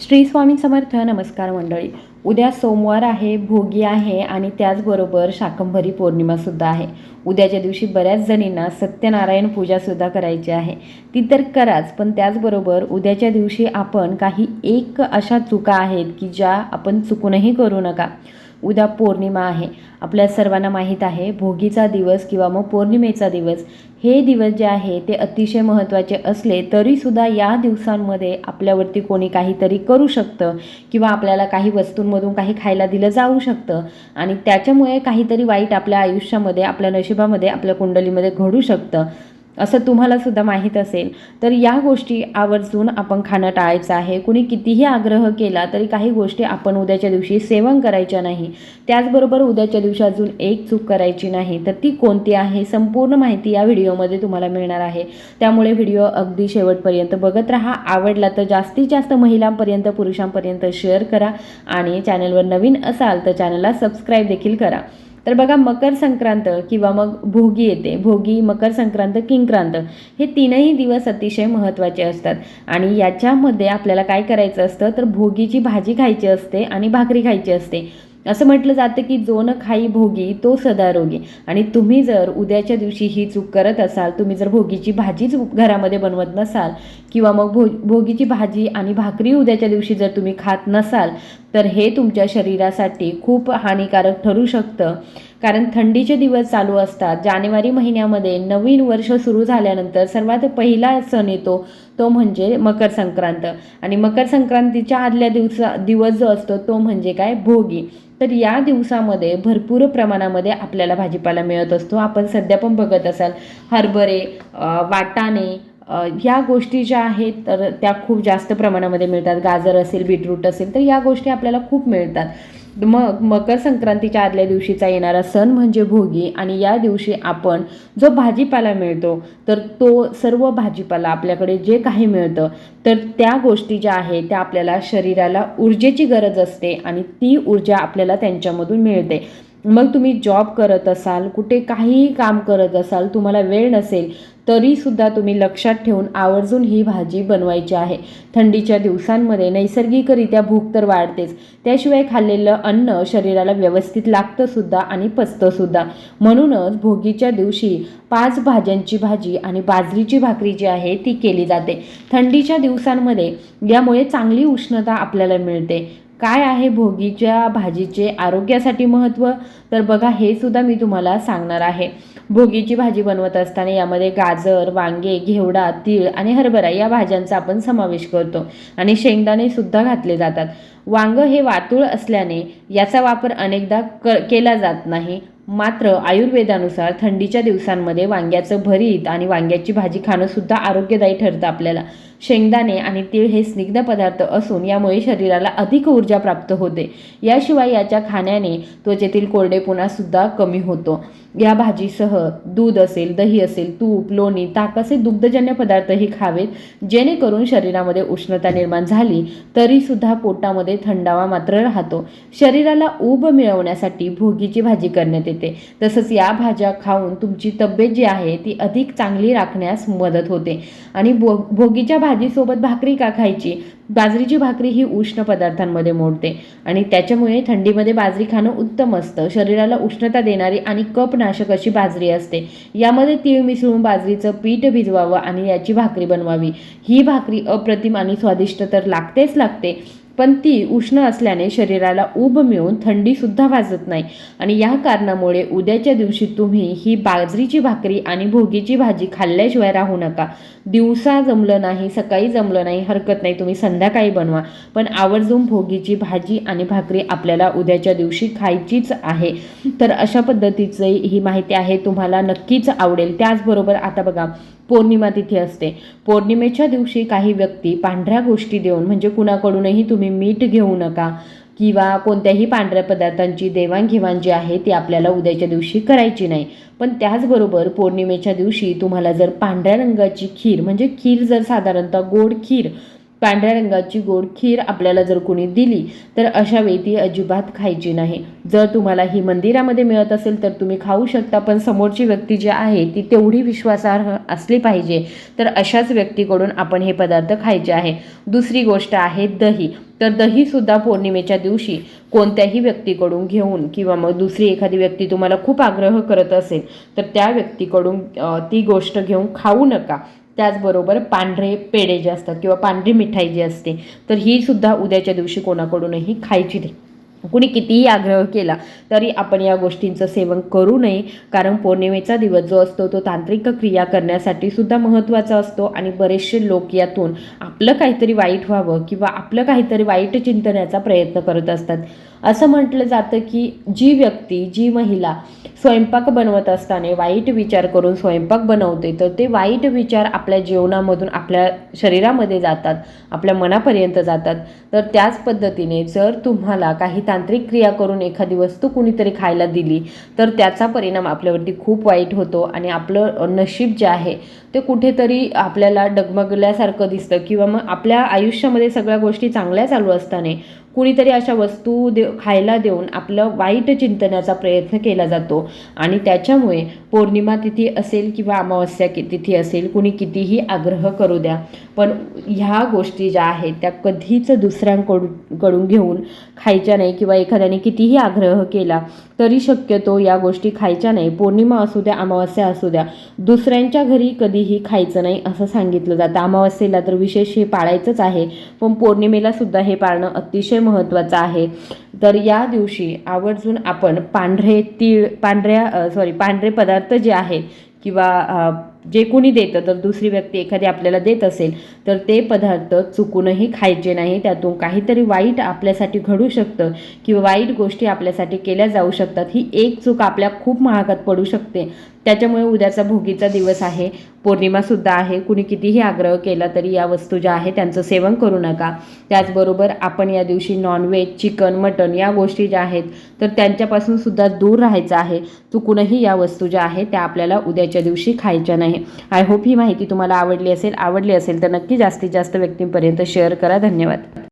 श्री स्वामी समर्थ नमस्कार मंडळी. उद्या सोमवार आहे भोगी आहे आणि त्याचबरोबर शाकंभरी पौर्णिमासुद्धा आहे. उद्याच्या दिवशी बऱ्याच जणींना सत्यनारायण पूजासुद्धा करायची आहे. ती तर कराच पण त्याचबरोबर उद्याच्या दिवशी आपण काही एक अशा चुका आहेत की ज्या आपण चुकूनही करू नका. उद्या पौर्णिमा आहे. आपल्या सर्वांना माहीत आहे भोगीचा दिवस किंवा मग पौर्णिमेचा दिवस हे दिवस जे आहे ते अतिशय महत्त्वाचे असले तरीसुद्धा या दिवसांमध्ये आपल्यावरती कोणी काहीतरी करू शकतं किंवा आपल्याला काही वस्तूंमधून काही खायला दिलं जाऊ शकतं आणि त्याच्यामुळे काहीतरी वाईट आपल्या आयुष्यामध्ये आपल्या नशिबामध्ये आपल्या कुंडलीमध्ये घडू शकतं. असं तुम्हाला सुद्धा माहीत असेल तर या गोष्टी आवर्जून आपण खाणं टाळायचं आहे. कुणी कितीही आग्रह केला तरी काही गोष्टी आपण उद्याच्या दिवशी सेवन करायच्या नाही. त्याचबरोबर उद्याच्या दिवशी अजून एक चूक करायची नाही. तर ती कोणती आहे? संपूर्ण माहिती या व्हिडिओमध्ये तुम्हाला मिळणार आहे. त्यामुळे व्हिडिओ अगदी शेवटपर्यंत बघत राहा. आवडला तर जास्तीत जास्त महिलांपर्यंत पुरुषांपर्यंत शेअर करा आणि चॅनलवर नवीन असाल तर चॅनलला सबस्क्राईब देखील करा. तर बघा मकर संक्रांत किंवा मग भोगी येते. भोगी मकर संक्रांत किंक्रांत हे तीनही दिवस अतिशय महत्त्वाचे असतात. आणि याच्यामध्ये आपल्याला काय करायचं असतं? तर भोगीची भाजी खायची असते आणि भाकरी खायची असते. असं म्हटलं जातं की जो न खाई भोगी तो सदा रोगी. आणि तुम्ही जर उद्याच्या दिवशी ही चूक करत असाल तुम्ही जर भोगीची भाजीच घरामध्ये बनवत नसाल किंवा मग भो भोगीची भाजी आणि भाकरी उद्याच्या दिवशी जर तुम्ही खात नसाल तर हे तुमच्या शरीरासाठी खूप हानिकारक ठरू शकतं. कारण थंडीचे दिवस चालू असतात. जानेवारी महिन्यामध्ये नवीन वर्ष सुरू झाल्यानंतर सर्वात पहिला सण येतो तो म्हणजे मकर संक्रांत. आणि मकर संक्रांतीच्या आदल्या दिवसा दिवस जो असतो तो म्हणजे काय? भोगी. तर या दिवसामध्ये भरपूर प्रमाणामध्ये आपल्याला भाजीपाला मिळत असतो. आपण सध्या पण बघत असाल हरभरे वाटाणे या गोष्टी ज्या आहेत तर त्या खूप जास्त प्रमाणामध्ये मिळतात. गाजर असेल बीटरूट असेल तर या गोष्टी आपल्याला खूप मिळतात. मग मकर संक्रांतीच्या आदल्या दिवशीचा येणारा सण म्हणजे भोगी. आणि या दिवशी आपण जो भाजीपाला मिळतो तर तो सर्व भाजीपाला आपल्याकडे जे काही मिळतं तर त्या गोष्टी ज्या आहेत त्या आपल्याला शरीराला ऊर्जेची गरज असते आणि ती ऊर्जा आपल्याला त्यांच्यामधून मिळते. मग तुम्ही जॉब करत असाल कुठे काहीही काम करत असाल तुम्हाला वेळ नसेल तरीसुद्धा तुम्ही लक्षात ठेवून आवर्जून ही भाजी बनवायची आहे. थंडीच्या दिवसांमध्ये नैसर्गिकरित्या भूक तर वाढतेच. त्याशिवाय खाल्लेलं अन्न शरीराला व्यवस्थित लागतंसुद्धा आणि पचतंसुद्धा. म्हणूनच भोगीच्या दिवशी पाच भाज्यांची भाजी आणि बाजरीची भाकरी जी आहे ती केली जाते. थंडीच्या दिवसांमध्ये यामुळे चांगली उष्णता आपल्याला मिळते. काय आहे भोगीच्या भाजीचे आरोग्यासाठी महत्त्व तर बघा हे सुद्धा मी तुम्हाला सांगणार आहे. भोगीची भाजी बनवत असताना यामध्ये गाजर वांगे घेवडा तीळ आणि हरभरा या भाज्यांचा आपण समावेश करतो आणि शेंगदाणे सुद्धा घातले जातात. वांग हे वातूळ असल्याने याचा वापर अनेकदा क केला जात नाही. मात्र आयुर्वेदानुसार थंडीच्या दिवसांमध्ये वांग्याचं भरीत आणि वांग्याची भाजी खाणंसुद्धा आरोग्यदायी ठरतं आपल्याला. शेंगदाणे आणि तीळ हे स्निग्ध पदार्थ असून यामुळे शरीराला अधिक ऊर्जा प्राप्त होते. याशिवाय याच्या खाण्याने त्वचेतील कोरडेपणासुद्धा कमी होतो. या भाजीसह दूध असेल दही असेल तूप लोणी ताक असे दुग्धजन्य पदार्थही खावेत जेणेकरून शरीरामध्ये उष्णता निर्माण झाली तरीसुद्धा पोटामध्ये थंडावा मात्र राहतो. शरीराला ऊब मिळवण्यासाठी भोगीची भाजी करण्यात येते. तसंच या भाज्या खाऊन तुमची तब्येत जी आहे ती अधिक चांगली राखण्यास मदत होते. आणि भो भोगीच्या भाजीसोबत भाकरी का खायची? बाजरीची भाकरी ही उष्ण पदार्थांमध्ये मोडते. आणि त्याच्यामुळे थंडीमध्ये बाजरी खाणं उत्तम असतं. शरीराला उष्णता देणारी आणि कप रोगनाशक अशी बाजरी असते. यामध्ये तीळ मिसळून बाजरीचं पीठ भिजवावं आणि याची भाकरी बनवावी. ही भाकरी अप्रतिम आणि स्वादिष्ट तर लागतेच लागते. पण ती उष्ण असल्याने शरीराला ऊब मिळून थंडीसुद्धा वाजत नाही. आणि या कारणामुळे उद्याच्या दिवशी तुम्ही ही बाजरीची भाकरी आणि भोगीची भाजी खाल्ल्याशिवाय राहू नका. दिवसा जमलं नाही सकाळी जमलं नाही हरकत नाही तुम्ही संध्याकाळी बनवा. पण आवर्जून भोगीची भाजी आणि भाकरी आपल्याला उद्याच्या दिवशी खायचीच आहे. तर अशा पद्धतीची ही माहिती आहे. तुम्हाला नक्कीच आवडेल. त्याचबरोबर आता बघा पौर्णिमा तिथी असते. पौर्णिमेच्या दिवशी काही व्यक्ती पांढऱ्या गोष्टी देऊन म्हणजे कुणाकडूनही तुम्ही मीठ घेऊ नका किंवा कोणत्याही पांढऱ्या पदार्थांची देवाणघेवाण जी आहे ती आपल्याला उद्याच्या दिवशी करायची नाही. पण त्याचबरोबर पौर्णिमेच्या दिवशी तुम्हाला जर पांढऱ्या रंगाची खीर म्हणजे खीर जर साधारणतः गोड खीर पांढऱ्या रंगाची गोड खीर आपल्याला जर कोणी दिली तर अशा वेळी ती अजिबात खायची नाही. जर तुम्हाला ही मंदिरामध्ये मिळत असेल तर तुम्ही खाऊ शकता पण समोरची व्यक्ती जी आहे ती तेवढी विश्वासार्ह असली पाहिजे. तर अशाच व्यक्तीकडून आपण हे पदार्थ खायचे आहे. दुसरी गोष्ट आहे दही. तर दहीसुद्धा पौर्णिमेच्या दिवशी कोणत्याही व्यक्तीकडून घेऊन किंवा मग दुसरी एखादी व्यक्ती तुम्हाला खूप आग्रह करत असेल तर त्या व्यक्तीकडून ती गोष्ट घेऊन खाऊ नका. त्याचबरोबर पांढरे पेढे जे असतात किंवा पांढरी मिठाई जी असते तर ही सुद्धा उद्याच्या दिवशी कोणाकडूनही खायची नाही. कुणी कितीही आग्रह केला तरी आपण या गोष्टींचं सेवन करू नये. कारण पौर्णिमेचा दिवस जो असतो तो तांत्रिक क्रिया करण्यासाठी सुद्धा महत्त्वाचा असतो आणि बरेचसे लोक यातून आपलं काहीतरी वाईट व्हावं किंवा आपलं काहीतरी वाईट चिंतण्याचा प्रयत्न करत असतात. असं म्हटलं जातं की जी व्यक्ती जी महिला स्वयंपाक बनवत असताना वाईट विचार करून स्वयंपाक बनवते तर ते वाईट विचार आपल्या जीवनामधून आपल्या शरीरामध्ये जातात आपल्या मनापर्यंत जातात. तर त्याच पद्धतीने जर तुम्हाला काही तांत्रिक क्रिया करून एखादी वस्तू कुणीतरी खायला दिली तर त्याचा परिणाम आपल्यावरती खूप वाईट होतो आणि आपलं नशीब जे आहे ते कुठेतरी आपल्याला डगमगल्यासारखं दिसतं किंवा मग आपल्या आयुष्यामध्ये सगळ्या गोष्टी चांगल्या चालू असताना कुणीतरी अशा वस्तू दे खायला देऊन आपलं वाईट चिंतनाचा प्रयत्न केला जातो. आणि त्याच्यामुळे पौर्णिमा तिथी असेल किंवा अमावस्या कि तिथी असेल कुणी कितीही आग्रह करू द्या. पण ह्या गोष्टी ज्या आहेत त्या कधीच दुसऱ्यांकडून कडून घेऊन खायच्या नाही किंवा एखाद्याने कितीही आग्रह केला तरी शक्यतो या गोष्टी खायच्या नाही. पौर्णिमा असू द्या अमावस्या असू द्या दुसऱ्यांच्या घरी कधीही खायचं नाही असं सांगितलं जातं. अमावस्येला तर विशेष हे पाळायचंच आहे. पण पौर्णिमेला सुद्धा हे पाळणं अतिशय महत्त्वाचा आहे. तर या दिवशी आवर्जून आपण पांढरे तीळ पांढऱ्या सॉरी पांढरे पदार्थ जे आहेत किंवा जे कोणी देतं तर दुसरी व्यक्ती एखादी आपल्याला देत असेल तर ते पदार्थ चुकूनही खायचे नाही. त्यातून काहीतरी वाईट आपल्यासाठी घडू शकतं किंवा वाईट गोष्टी आपल्यासाठी केल्या जाऊ शकतात. ही एक चूक आपल्या खूप महागात पडू शकते. त्याच्यामुळे उद्याचा भोगीचा दिवस आहे. पौर्णिमासुद्धा आहे. कुणी कितीही आग्रह केला तरी या वस्तू ज्या आहेत त्यांचं सेवन करू नका. त्याचबरोबर आपण या दिवशी नॉनव्हेज चिकन मटन या गोष्टी ज्या आहेत तर त्यांच्यापासून सुद्धा दूर राहायचं आहे. चुकूनही या वस्तू ज्या आहेत त्या आपल्याला उद्याच्या दिवशी खायच्या नाही. आय होप ही माहिती तुम्हाला आवडली असेल आवडली असेल तर नक्की जास्तीत जास्त व्यक्तींपर्यंत शेअर करा. धन्यवाद.